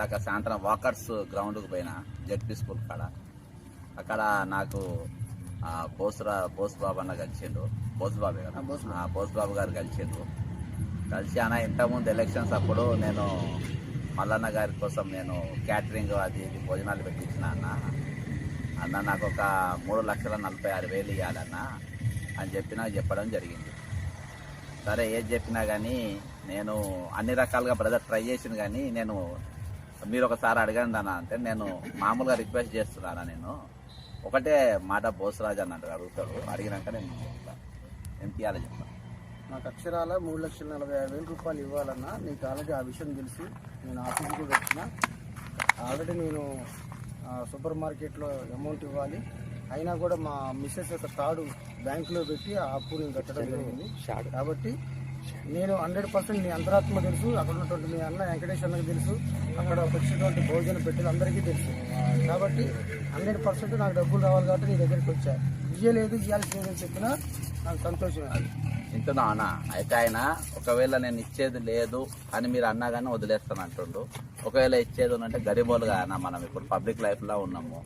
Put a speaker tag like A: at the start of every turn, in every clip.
A: ఇందాక సాయంత్రం వాకర్స్ గ్రౌండ్కి పోయినా జడ్పీ స్కూల్ కాడ. అక్కడ నాకు బోసురా బోస్ బాబు అన్న కలిసిండు. బోస్ బాబే కదా
B: బోస్ బాబు.
A: గారు కలిసిండు కలిసి అన్న ఇంతకుముందు ఎలక్షన్స్ అప్పుడు నేను మల్లన్న గారి కోసం నేను క్యాటరింగ్ అది ఇది భోజనాలు పెట్టించిన అన్న. అన్న నాకు ఒక మూడు లక్షల నలభై ఆరు వేలు ఇవ్వాలన్న అని చెప్పి నాకు చెప్పడం జరిగింది. సరే ఏది చెప్పినా కానీ నేను అన్ని రకాలుగా బ్రదర్ ట్రై చేసిన కానీ నేను మీరు ఒకసారి అడగండి అన్న అంటే నేను మామూలుగా రిక్వెస్ట్ చేస్తున్నానా నేను? ఒకటే మాట బోసరాజు అన్నట్టు అడుగుతాడు. అడిగినాక నేను చెప్తాను నేను తీయాలి చెప్తాను
B: నాకు అక్షరాల మూడు లక్షల నలభై ఐదు వేల రూపాయలు ఇవ్వాలన్నా నీకు ఆల్రెడీ ఆ విషయం తెలుసు నేను ఆఫీస్కి కూడా వచ్చిన ఆల్రెడీ నేను సూపర్ మార్కెట్లో అమౌంట్ ఇవ్వాలి. అయినా కూడా మా మిస్సెస్ యొక్క తాడు బ్యాంకులో పెట్టి ఆ అప్పు నేను కట్టడం జరిగింది. కాబట్టి నేను హండ్రెడ్ పర్సెంట్ నీ అంతరాత్మ తెలుసు అక్కడ ఉన్నటువంటి మీ అన్న వెంకటేష్ అన్నకు తెలుసు అక్కడ వచ్చినటువంటి భోజన పెట్టెలు అందరికీ తెలుసు. కాబట్టి హండ్రెడ్ పర్సెంట్ నాకు డబ్బులు రావాలి కాబట్టి నీ దగ్గరికి వచ్చా. ఇయ్యలేదు ఇవ్వాల్సిందని చెప్పినా నాకు సంతోషమే
A: ఇంత నాన్న అయితే ఆయన ఒకవేళ నేను ఇచ్చేది లేదు అని మీరు అన్నా కానీ వదిలేస్తాను అంటుండు. ఒకవేళ ఇచ్చేది ఉందంటే గరీబోలుగా అన్న మనం ఇప్పుడు పబ్లిక్ లైఫ్లో ఉన్నాము.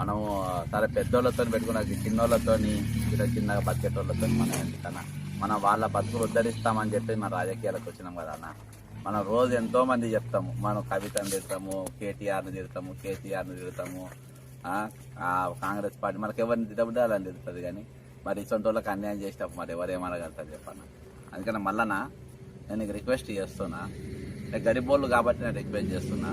A: మనము సరే పెద్దోళ్ళతో పెట్టుకున్న చిన్నోళ్ళతో చిన్న చిన్నగా బతికేటోళ్ళతో మనం ఎందుకన్నా? మనం వాళ్ళ బతుకులు ఉద్ధరిస్తామని చెప్పి మన రాజకీయాలకు వచ్చినాం కదా అన్న. మనం రోజు ఎంతో మంది చెప్తాము. మనం కవితను తిడతాము కేటీఆర్ని తిడతాము కేసీఆర్ని తిడతాము. కాంగ్రెస్ పార్టీ మనకి ఎవరిని తిట్టబుద్దాలని తిడుతుంది కానీ మరి ఇటువంటి వాళ్ళకి అన్యాయం చేసేటప్పుడు మరి ఎవరేమనగలుగుతారు చెప్పన్న. అందుకని మళ్ళనా నేను నీకు రిక్వెస్ట్ చేస్తున్నా. నేను గరిబోళ్ళు కాబట్టి నేను రిక్వెస్ట్ చేస్తున్నా.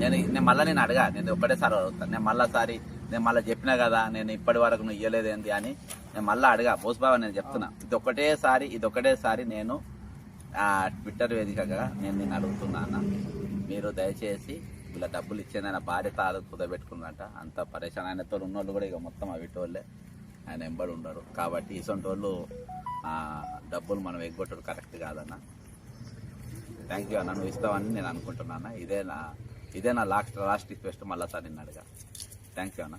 A: నేను నేను మళ్ళీ నేను అడగా నేను ఒకటేసారి అడుగుతాను నేను మళ్ళాసారి నేను మళ్ళీ చెప్పినా కదా నేను ఇప్పటి వరకు నువ్వు ఇయ్యలేదేంటి అని నేను మళ్ళీ అడగా బోస్బాబా నేను చెప్తున్నా. ఇది ఒకటేసారి ఇది ఒకటేసారి నేను ఆ, ట్విట్టర్ వేదికగా నేను నేను అడుగుతున్నా అన్న. మీరు దయచేసి వీళ్ళ డబ్బులు ఇచ్చేది ఆయన భార్య తాను కుదబెట్టుకున్నట అంత పరేషాన్ ఆయనతో ఉన్నోళ్ళు కూడా ఇక మొత్తం అవిటోళ్ళే ఆయన ఎంబడి ఉండడు కాబట్టి ఇసొంటి వాళ్ళు డబ్బులు మనం ఎగ్గొట్టడం కరెక్ట్ కాదన్న. థ్యాంక్ యూ అన్న. నువ్వు ఇస్తావని నేను అనుకుంటున్నాను ఇదే నా ఇదే నా లాస్ట్ లాస్ట్ రిక్వెస్ట్. మళ్ళీ సార్ నిన్ను అడగా. థ్యాంక్ యూ అన్న.